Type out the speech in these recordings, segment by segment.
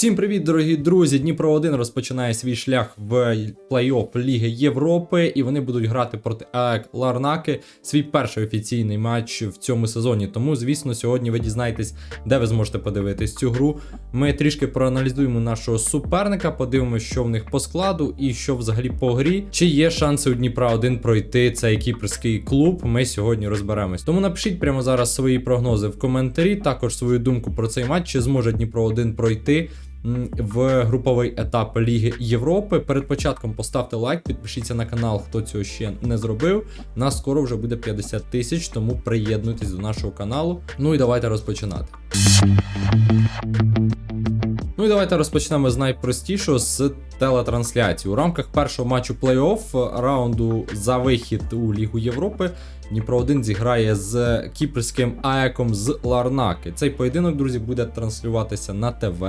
Всім привіт, дорогі друзі! Дніпро 1 розпочинає свій шлях в плей-офф Ліги Європи, і вони будуть грати проти АЕК Ларнаки. Свій перший офіційний матч в цьому сезоні. Тому, звісно, сьогодні ви дізнаєтесь, де ви зможете подивитись цю гру. Ми трішки проаналізуємо нашого суперника, подивимося, що в них по складу і що взагалі по грі. Чи є шанси у Дніпра 1 пройти цей кіпрський клуб? Ми сьогодні розберемось. Тому напишіть прямо зараз свої прогнози в коментарі, також свою думку про цей матч, чи зможе Дніпро 1 пройти в груповий етап Ліги Європи. Перед початком поставте лайк, підпишіться на канал, хто цього ще не зробив. Нас скоро вже буде 50 тисяч, тому приєднуйтесь до нашого каналу. Ну і давайте розпочинати. Ну і давайте розпочнемо з найпростішого з телетрансляції. У рамках першого матчу плей-офф раунду за вихід у Лігу Європи Дніпро 1 зіграє з кіпрським АЕКом з Ларнаки. Цей поєдинок, друзі, буде транслюватися на ТВ.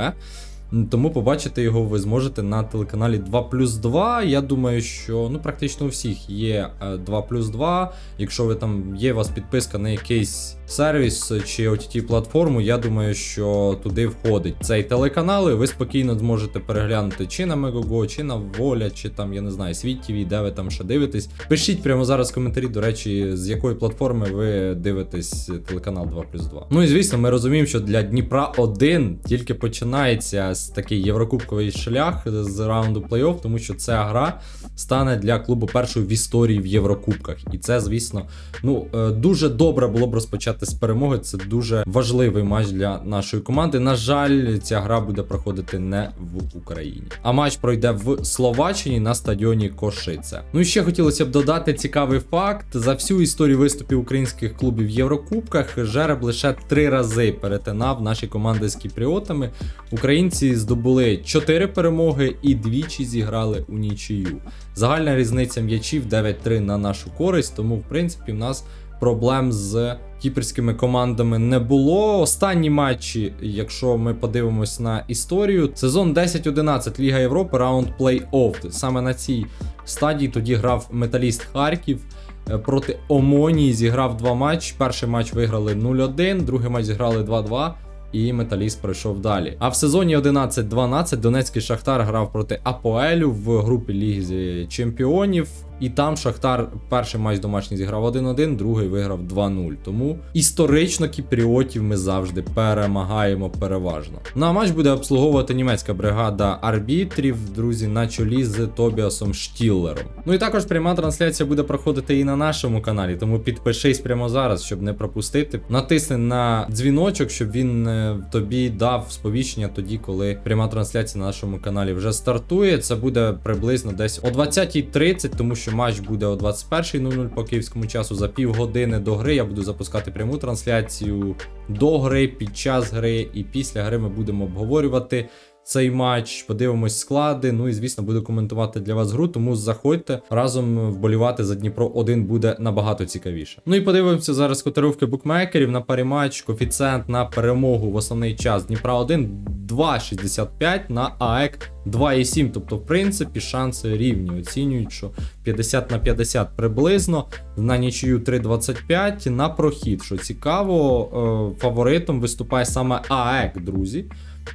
Тому побачити його ви зможете на телеканалі 2 плюс 2. Я думаю, що ну практично у всіх є е, 2 плюс 2. Якщо ви там є у вас підписка на якийсь сервіс чи ott платформу, я думаю, що туди входить цей телеканал, і ви спокійно зможете переглянути чи на Megogo, чи на Воля, чи там, я не знаю, Світ ТВ, де ви там ще дивитесь. Пишіть прямо зараз в коментарі, до речі, з якої платформи ви дивитесь телеканал 2 плюс 2. Ну і звісно, ми розуміємо, що для Дніпра 1 тільки починається з такий єврокубковий шлях з раунду плей-офф, тому що ця гра стане для клубу першою в історії в Єврокубках. І це, звісно, ну е, дуже добре було б розпочати з перемоги. Це дуже важливий матч для нашої команди. На жаль, ця гра буде проходити не в Україні. А матч пройде в Словаччині на стадіоні Кошице. Ну і ще хотілося б додати цікавий факт: за всю історію виступів українських клубів в Єврокубках жереб лише три рази перетинав наші команди з кіпріотами. Українці здобули 4 перемоги і двічі зіграли у нічию. Загальна різниця м'ячів 9-3 на нашу користь, тому в принципі в нас проблем з кіпрськими командами не було. Останні матчі, якщо ми подивимось на історію, сезон 10-11 Ліга Європи, раунд плей-офф. Саме на цій стадії тоді грав металіст Харків. е, Проти Омонії зіграв два матчі. Перший матч виграли 0-1, другий матч зіграли 2-2. І металіст пройшов далі. А в сезоні 11-12 Донецький Шахтар грав проти Апоелю в групі Ліги Чемпіонів. І там Шахтар перший матч домашній зіграв 1-1, другий виграв 2-0. Тому історично кіпріотів ми завжди перемагаємо переважно. Ну а матч буде обслуговувати німецька бригада арбітрів, друзі, на чолі з Тобіасом Штіллером. Ну і також пряма трансляція буде проходити і на нашому каналі, тому підпишись прямо зараз, щоб не пропустити. Натисни на дзвіночок, щоб він е, тобі дав сповіщення тоді, коли пряма трансляція на нашому каналі вже стартує. Це буде приблизно десь о 20.30, тому що матч буде о 21.00 по київському часу. За півгодини до гри я буду запускати пряму трансляцію до гри, під час гри, і після гри ми будемо обговорювати. Цей матч, подивимось склади. Ну і звісно, буду коментувати для вас гру. Тому заходьте разом вболівати за Дніпро 1 буде набагато цікавіше. Ну і подивимося зараз котировки букмекерів на парі матч. Коефіцієнт на перемогу в основний час Дніпра 1 2,65 на АЕК 2,7. Тобто, в принципі, шанси рівні. Оцінюють, що 50 на 50 приблизно. На нічию 3,25 на прохід. Що цікаво, е, фаворитом виступає саме АЕК, друзі.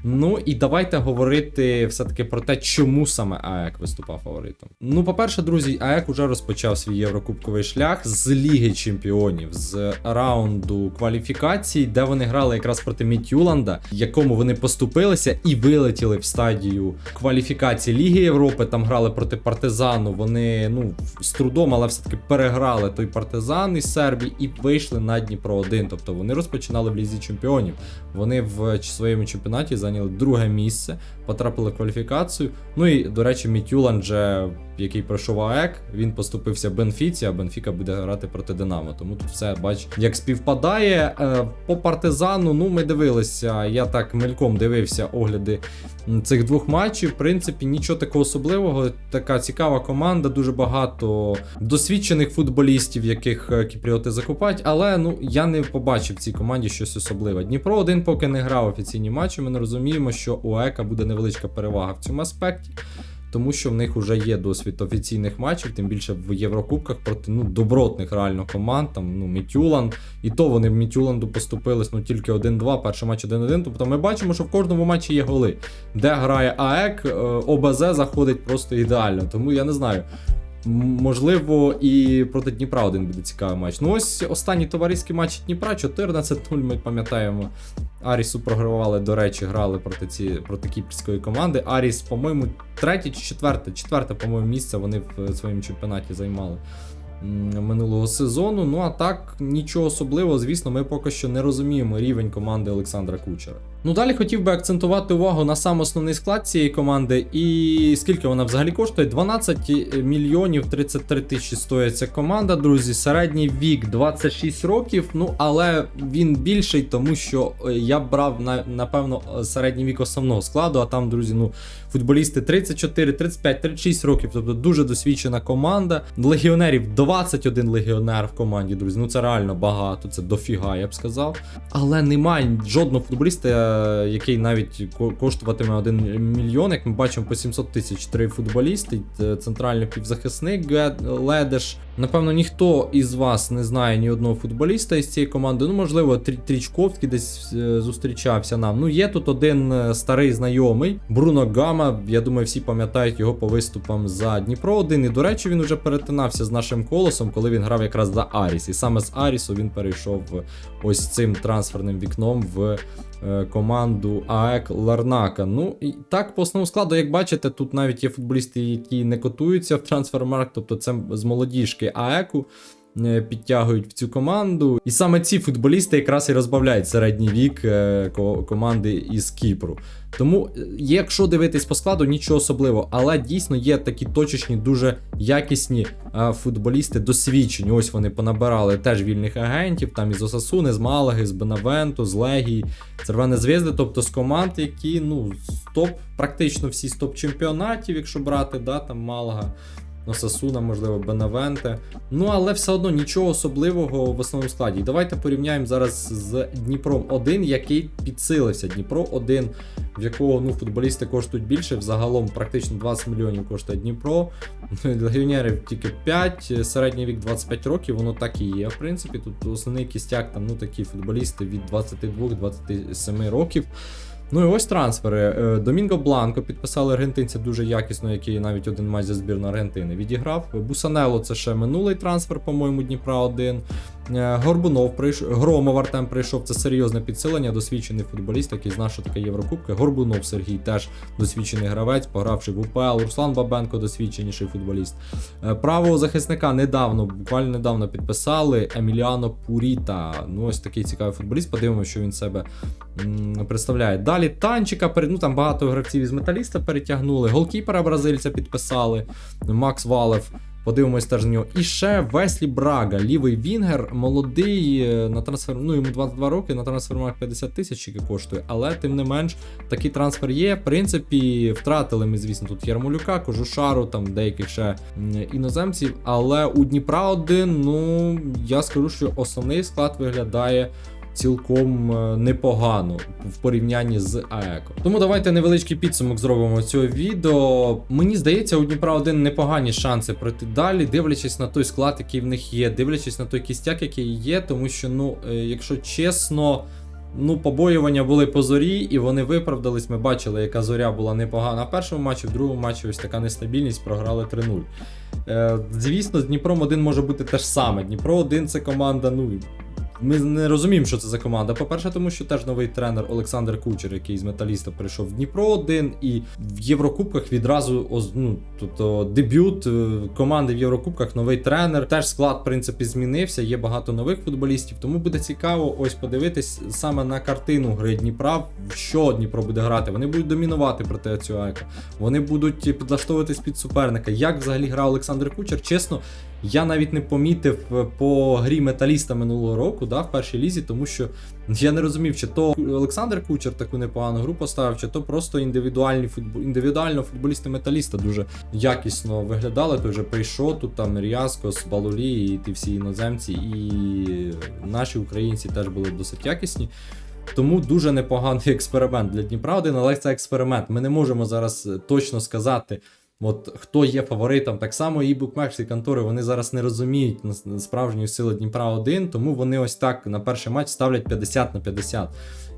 Ну і давайте говорити все-таки про те, чому саме АЕК виступав фаворитом. Ну, по-перше, друзі, АЕК уже розпочав свій єврокубковий шлях з Ліги Чемпіонів, з раунду кваліфікацій, де вони грали якраз проти Мітюланда, якому вони поступилися і вилетіли в стадію кваліфікації Ліги Європи. Там грали проти партизану. Вони ну з трудом, але все-таки переграли той партизан із Сербії і вийшли на Дніпро 1. Тобто вони розпочинали в Лізі Чемпіонів. Вони в своєму чемпіонаті зайняли друге місце, потрапили в кваліфікацію. Ну і, до речі, Мітюлан же, який пройшов АЕК, він поступився Бенфіці, а Бенфіка буде грати проти Динамо. Тому тут все, бач, як співпадає. Е, По партизану, ну ми дивилися. Я так мельком дивився огляди цих двох матчів. В принципі, нічого такого особливого. Така цікава команда, дуже багато досвідчених футболістів, яких е, кіпріоти закупають. Але ну я не побачив в цій команді щось особливе. Дніпро один поки не грав офіційні матчі. Ми не розуміємо, що у АЕКа буде невеличка перевага в цьому аспекті. Тому що в них вже є досвід офіційних матчів, тим більше в Єврокубках проти ну, добротних реально команд, там ну, Мітюланд. І то вони в Мітюланду поступились ну, тільки 1-2, перший матч 1-1. Тобто ми бачимо, що в кожному матчі є голи. Де грає АЕК, е, ОБЗ заходить просто ідеально. Тому я не знаю. Можливо, і проти Дніпра один буде цікавий матч. Ну ось останній товариський матч Дніпра 14-0, ми пам'ятаємо. Арісу програвали, до речі, грали проти ці, проти кіпрської команди. Аріс, по-моєму, третє чи четверте, четверте, по-моєму, місце вони в е, своєму чемпіонаті займали минулого сезону. Ну а так, нічого особливого, звісно, ми поки що не розуміємо рівень команди Олександра Кучера. Ну далі хотів би акцентувати увагу на сам основний склад цієї команди. І скільки вона взагалі коштує? 12 мільйонів 33 тисячі стоїть ця команда, друзі. Середній вік 26 років. Ну але він більший, тому що е, я брав на, напевно середній вік основного складу. А там, друзі, ну футболісти 34, 35, 36 років. Тобто дуже досвідчена команда. Легіонерів 21 легіонер в команді, друзі. Ну це реально багато, це дофіга, я б сказав. Але немає жодного футболіста, е, який навіть коштуватиме 1 мільйон. Як ми бачимо, по 700 тисяч три футболісти, е, центральний півзахисник Ледеш. Напевно, ніхто із вас не знає ні одного футболіста із цієї команди. Ну, можливо, Трі- Трічковський десь е, зустрічався нам. Ну, є тут один старий знайомий Бруно Гама. Я думаю, всі пам'ятають його по виступам за Дніпро 1. І, до речі, він вже перетинався з нашим колосом, коли він грав якраз за Аріс. І саме з Арісу він перейшов ось цим трансферним вікном в е, команду АЕК Ларнака. Ну і так, по основному складу, як бачите, тут навіть є футболісти, які не котуються в трансфермарк, тобто це з молодіжки АЕКу. Е, Підтягують в цю команду, і саме ці футболісти якраз і розбавляють середній вік е, команди із Кіпру. Тому, е, якщо дивитись по складу, нічого особливого, але дійсно є такі точечні, дуже якісні футболісти, досвідчені. Ось вони понабирали теж вільних агентів, там із Осасуни, з Малаги, з Бенавенту, з Легії, Червоне Звізди, тобто з команд, які ну, топ, практично всі з топ-чемпіонатів, якщо брати, да, там Малага. Осасуна, можливо, Бенавенте. Ну, але все одно нічого особливого в основному складі. Давайте порівняємо зараз з Дніпром 1, який підсилився. Дніпро 1, в якого ну, футболісти коштують більше. Взагалом практично 20 мільйонів коштує Дніпро. Легіонерів тільки 5, середній вік 25 років, воно так і є. В принципі, тут основний кістяк там ну, такі футболісти від 22-27 років. Ну і ось трансфери. Е, Домінго Бланко підписали аргентинця дуже якісно, який навіть один матч за збірну Аргентини відіграв. Бусанело це ще минулий трансфер, по-моєму, Дніпра 1. Е, Горбунов прийшов, Громов Артем прийшов. Це серйозне підсилення, досвідчений футболіст, який знає, що таке Єврокубки. Горбунов Сергій теж досвідчений гравець, погравши в УПЛ. Руслан Бабенко досвідченіший футболіст. Е, Правого захисника недавно, буквально недавно підписали Еміліано Пуріта. Ну ось такий цікавий футболіст. Подивимося, що він себе представляє. Далі танчика, ну там багато гравців із металіста перетягнули. Голкіпера бразильця підписали. Макс Валев. Подивимось теж на нього. І ще Веслі Брага, лівий Вінгер, молодий е, на трансфер. Ну йому 22 роки, на трансфермарк 50 тисяч який коштує, але тим не менш такий трансфер є. В принципі, втратили ми, звісно, тут Ярмолюка, Кожушару, там деяких ще іноземців. Але у Дніпра один, ну я скажу, що основний склад виглядає цілком е, непогано в порівнянні з АЕКо. Тому давайте невеличкий підсумок зробимо цього відео. Мені здається, у Дніпра один непогані шанси пройти далі, дивлячись на той склад, який в них є, дивлячись на той кістяк, який є, тому що, ну, е, якщо чесно. Ну, побоювання були по зорі, і вони виправдались. Ми бачили, яка зоря була непогана в першому матчі, в другому матчі ось така нестабільність, програли 3-0. Е, звісно, з Дніпром 1 може бути те ж саме. Дніпро 1 це команда, ну. Ми не розуміємо, що це за команда. По-перше, тому що теж новий тренер Олександр Кучер, який з металіста прийшов в Дніпро 1 і в Єврокубках відразу ну, тобто дебют е, команди в Єврокубках, новий тренер. Теж склад, в принципі, змінився. Є багато нових футболістів. Тому буде цікаво ось подивитись саме на картину гри Дніпра, що Дніпро буде грати. Вони будуть домінувати проти цього Айка. Вони будуть підлаштовуватись під суперника. Як взагалі грав Олександр Кучер? Чесно, я навіть не помітив е, по грі металіста минулого року, да, в першій лізі, тому що я не розумів, чи то Олександр Кучер таку непогану гру поставив, чи то просто індивідуальні футбол... індивідуально футболісти металіста дуже якісно виглядали. Той же прийшов тут там Ріаскос, Балулі і ті всі іноземці, і наші українці теж були досить якісні. Тому дуже непоганий експеримент для Дніпра 1, але це експеримент. Ми не можемо зараз точно сказати, От хто є фаворитом, так само і букмекерські контори вони зараз не розуміють справжньої сили Дніпра 1, тому вони ось так на перший матч ставлять 50 на 50.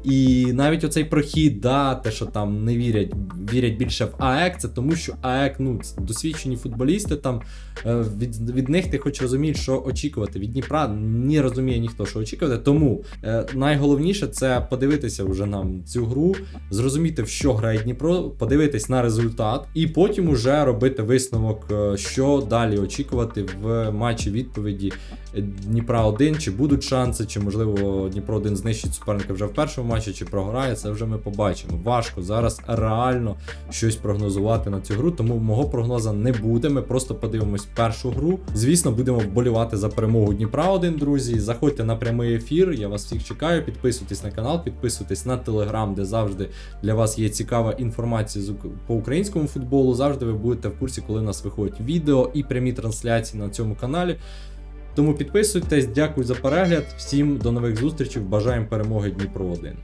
І навіть оцей прохід, да, те, що там не вірять, вірять більше в АЕК, це тому, що АЕК, ну, досвідчені футболісти там. е, Від, від них ти хоч розумієш, що очікувати. Від Дніпра не розуміє ніхто, що очікувати. Тому е, найголовніше це подивитися вже нам цю гру, зрозуміти, в що грає Дніпро, подивитись на результат, і потім уже робити висновок, е, що далі очікувати в матчі відповіді Дніпра 1, чи будуть шанси, чи можливо Дніпро 1 знищить суперника вже в першому матчі, чи програє. Це вже ми побачимо. Важко зараз реально щось прогнозувати на цю гру, тому мого прогноза не буде. Ми просто подивимось першу гру. Звісно, будемо вболівати за перемогу Дніпра 1, друзі. Заходьте на прямий ефір. Я вас всіх чекаю. Підписуйтесь на канал, підписуйтесь на телеграм, де завжди для вас є цікава інформація по українському футболу. Завжди ви будете в курсі, коли у нас виходять відео і прямі трансляції на цьому каналі. Тому підписуйтесь, дякую за перегляд. Всім до нових зустрічей. Бажаємо перемоги Дніпро 1.